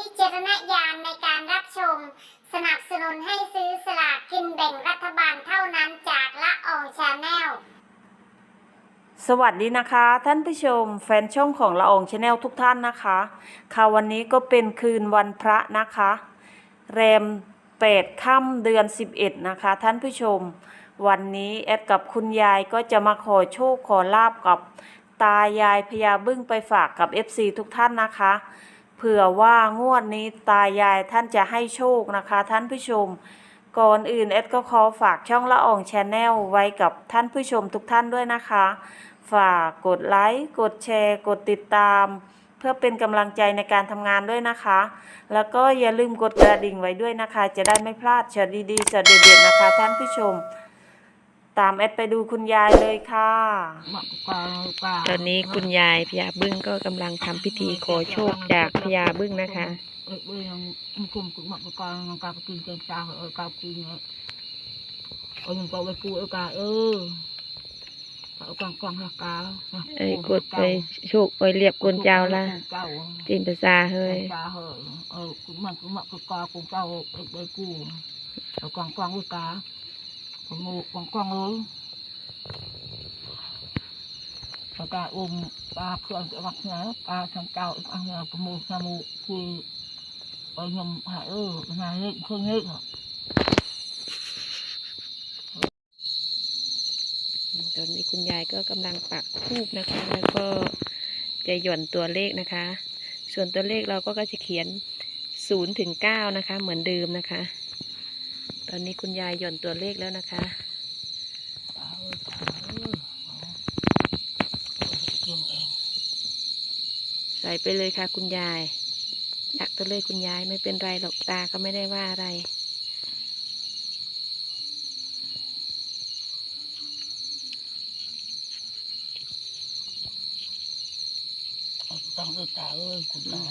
วิจารณญาณในการรับชม สนับสนุนให้ซื้อสลากกินแบ่งรัฐบาลเท่านั้นจากละอองชาแนล สวัสดีนะคะ ท่านผู้ชมแฟนช่องของละอองชาแนลทุกท่านนะคะ ค่ะวันนี้ก็เป็นคืนวันพระนะคะ แรม8ค่ำเดือน 11 นะคะ ท่านผู้ชม วันนี้แอดกับคุณยายก็จะมาขอโชคขอลาบกับตายายพญาบึ้งไปฝากกับ FC ทุกท่านนะคะ เผื่อว่างวดนี้ตายายท่านจะให้โชคนะคะ ท่านผู้ชม ก่อนอื่นแอดก็ขอฝากช่องละอองชาแนลไว้กับท่านผู้ชมทุกท่านด้วยนะคะ ฝากกดไลค์กดแชร์ กดติดตาม เพื่อเป็นกำลังใจในการทำงานด้วยนะคะ แล้วก็อย่าลืมกดกระดิ่งไว้ด้วยนะคะ จะได้ไม่พลาดช็อตดีๆช็อตเด็ดๆนะคะ ท่านผู้ชม ตามแอดไปดูคุณยายเลยค่ะ ตอนนี้คุณยายพญาบึ้งก็กำลังทำพิธีขอโชคจากพญาบึ้งนะคะเออเออยังมันคุมกุมักกอนกากินเกงซาเออกากินเนี่ยเออยังก็ไปกูเออกาเออเอากองกองหักกาเอ้ยกดไปโชคไปเรียบกวนเจ้าละจีนภาษาเฮ้ยซาเฮอเออกุมักกุมักกกากุเจ้าไปกูเอากองกองเออกาผม งูกองกองเอ้ยแล้วก็อุ้มปลาเครื่องจะมักเนื้อปลาทางเก่าอันเนื้อผมงูนามูคือเออยำหาเออนายเล็กเครื่องเล็กตอนนี้คุณยายก็กำลังปักทูบนะคะ แล้วก็จะหย่อนตัวเลขนะคะ ส่วนตัวเลขเราก็จะเขียนศูนย์ถึงเก้านะคะ เหมือนเดิมนะคะ ตอนนี้คุณยายหย่อนตัวเลขแล้วนะคะใส่ไปเลยค่ะคุณยายอยากตัวเลขคุณยายไม่เป็นไรหรอกตาก็ไม่ได้ว่าอะไร ต้องดูตาเอ้ยคุณตา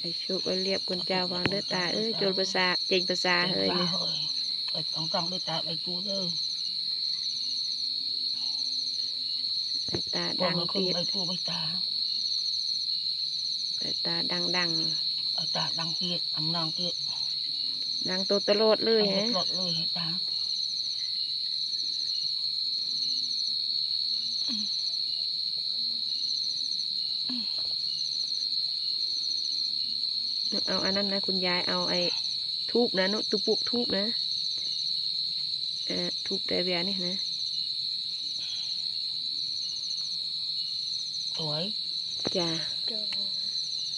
ไอ้ชุกไอ้เรียบคุณเจ้าวางเด้อตาเอ้ยโจรภาษาเจงภาษาเฮ้ยนี่เอ้ยต้องต้องดูตาไปกูเด้อไอ้ตาบอดักงมาคุเตียยไปกูไปตาไอ้ตาดังดังเอาตาดังเกียดอำนองเกียดดังโตตะโลดเลยฮะหลดเลยตา เอาอันนั้นนะคุณยายเอาไอ้ทูบนะนุตุปุกทูบนะเอ่อทูบแต่เวียนี่นะสวยจ้า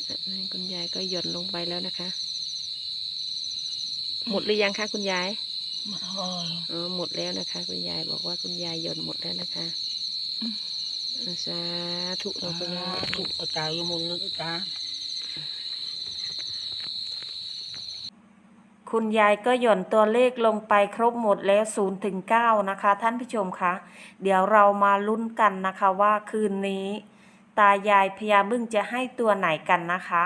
อันนี้คุณยายก็หย่อนลงไปแล้วนะคะ หมดหรือยังคะคุณยายมาเฮ้ยอ๋อหมดแล้วนะคะ คุณยายบอกว่าคุณยายหย่อนหมดแล้วนะคะอ่าสาธุเราคุณยายถูกเอาตาอยู่มุนนึกตา คุณยายก็หย่อนตัวเลขลงไปครบหมดแล้ว0ถึง9นะคะ ท่านผู้ชมคะ เดี๋ยวเรามาลุ้นกันนะคะว่าคืนนี้ ตายายพญาบึ้งจะให้ตัวไหนกันนะคะ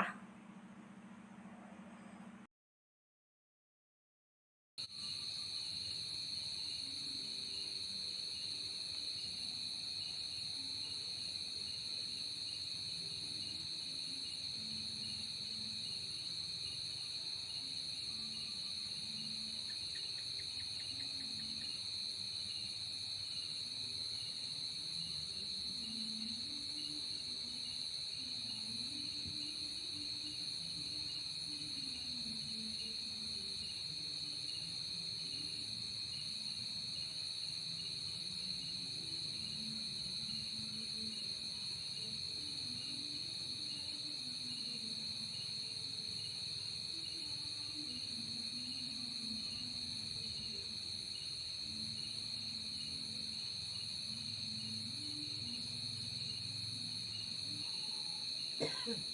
เ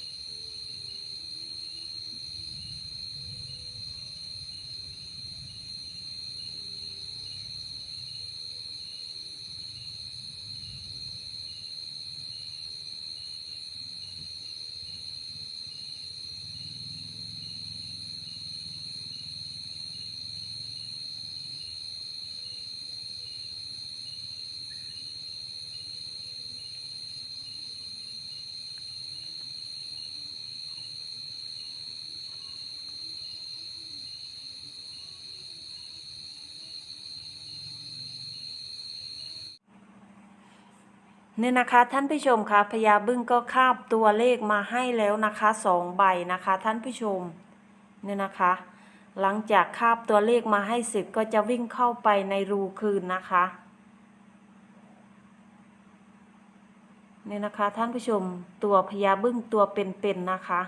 เนี่ยนะคะท่านผู้ชมคะพญาบึ้งก็คาบตัวเลขมาให้แล้วนะคะสองใบนะคะท่านผู้ชมเนี่ยนะคะ หลังจากคาบตัวเลขมาให้เสร็จก็จะวิ่งเข้าไปในรูคืนนะคะเนี่ยนะคะท่านผู้ชมตัวพญาบึ้งตัวเป็นๆนะคะ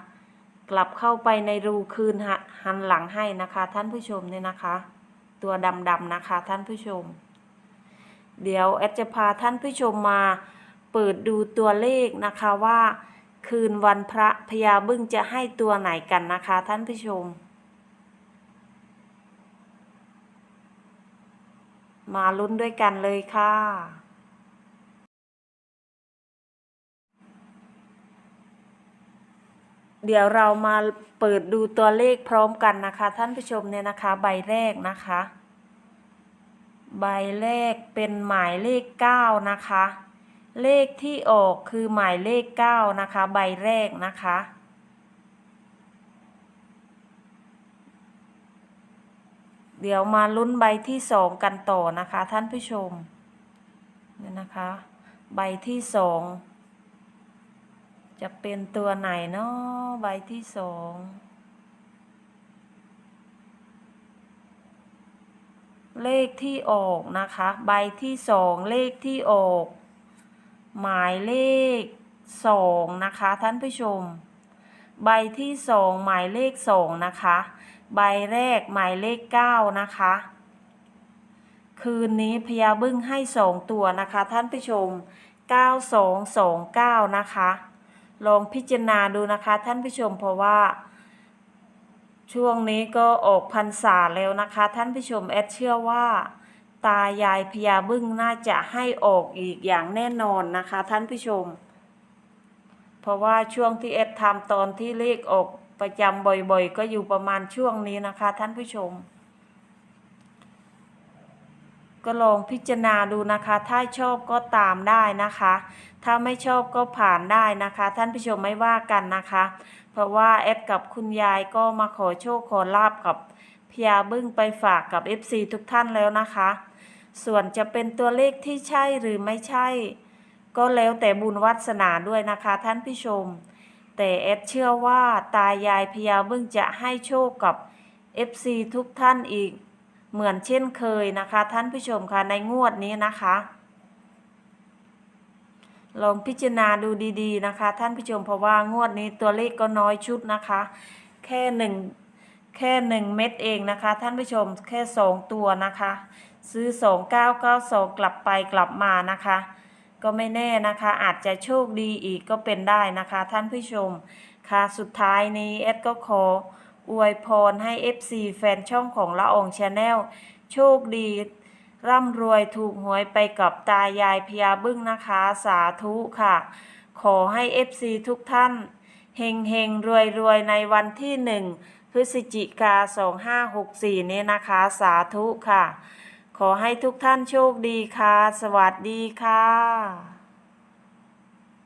กลับเข้าไปในรูคืนหันหลังให้นะคะ ท่านผู้ชมเนี่ยนะคะ ตัวดำๆนะคะท่านผู้ชม เดี๋ยวแอดจะพาท่านผู้ชมมาเปิดดูตัวเลขนะคะว่า คืนวันพระพญาบึ้งจะให้ตัวไหนกันนะคะท่านผู้ชม มาลุ้นด้วยกันเลยค่ะ เดี๋ยวเรามาเปิดดูตัวเลขพร้อมกันนะคะ ท่านผู้ชมเนี่ยนะคะ ใบแรกนะคะ ใบแรกเป็นหมายเลขเก้านะคะ เลขที่ออกคือหมายเลขเก้านะคะ ใบแรกนะคะ เดี๋ยวมาลุ้นใบที่สองกันต่อนะคะ ท่านผู้ชมเนี่ยนะคะ ใบที่สองจะเป็นตัวไหนเนาะใบที่สอง เลขที่ออกนะคะ ใบที่สองเลขที่ออก หมายเลขสองนะคะท่านผู้ชม ใบที่สองหมายเลขสองนะคะ ใบแรกหมายเลขเก้านะคะ คืนนี้พญาบึ้งให้สองตัวนะคะท่านผู้ชมเก้าสองสองเก้านะคะ ลองพิจารณาดูนะคะท่านผู้ชมเพราะว่า ช่วงนี้ก็ออกพรรษาแล้วนะคะ ท่านผู้ชมแอดเชื่อว่า ตายายพญาบึ้งน่าจะให้ออกอีกอย่างแน่นอนนะคะ ท่านผู้ชม เพราะว่าช่วงที่แอดทำตอนที่เลขออกประจำบ่อยๆ ก็อยู่ประมาณช่วงนี้นะคะ ท่านผู้ชม ก็ลองพิจารณาดูนะคะ ถ้าชอบก็ตามได้นะคะ ถ้าไม่ชอบก็ผ่านได้นะคะ ท่านผู้ชมไม่ว่ากันนะคะ เพราะว่าแอดกับคุณยายก็มาขอโชคขอลาบกับพญาบึ้งไปฝากกับ FC ทุกท่านแล้วนะคะ ส่วนจะเป็นตัวเลขที่ใช่หรือไม่ใช่ ก็แล้วแต่บุญวัสนาด้วยนะคะท่านผู้ชม แต่แอดเชื่อว่าตายายพญาบึ้งจะให้โชคกับ FC ทุกท่านอีก เหมือนเช่นเคยนะคะ ท่านผู้ชมคะในงวดนี้นะคะ ลองพิจารณาดูดีๆนะคะ ท่านผู้ชมเพราะว่างวดนี้ตัวเลขก็น้อยชุดนะคะ แค่หนึ่งแค่หนึ่งเม็ดเองนะคะ ท่านผู้ชมแค่สองตัวนะคะ ซื้อสองเก้าเก้าสองกลับไปกลับมานะคะ ก็ไม่แน่นะคะ อาจจะโชคดีอีกก็เป็นได้นะคะ ท่านผู้ชมค่ะสุดท้ายนี้เอดก็ขอ อวยพรให้ FC แฟนช่องของละอองชาแนลโชคดี ร่ำรวยถูกหวยไปกับตายายพญาบึ้งนะคะ สาธุค่ะ ขอให้ FC ทุกท่านเฮงเฮงรวยรวยในวันที่หนึ่งพฤศจิกา 2564 นี้นะคะ สาธุค่ะ ขอให้ทุกท่านโชคดีค่ะ สวัสดีค่ะ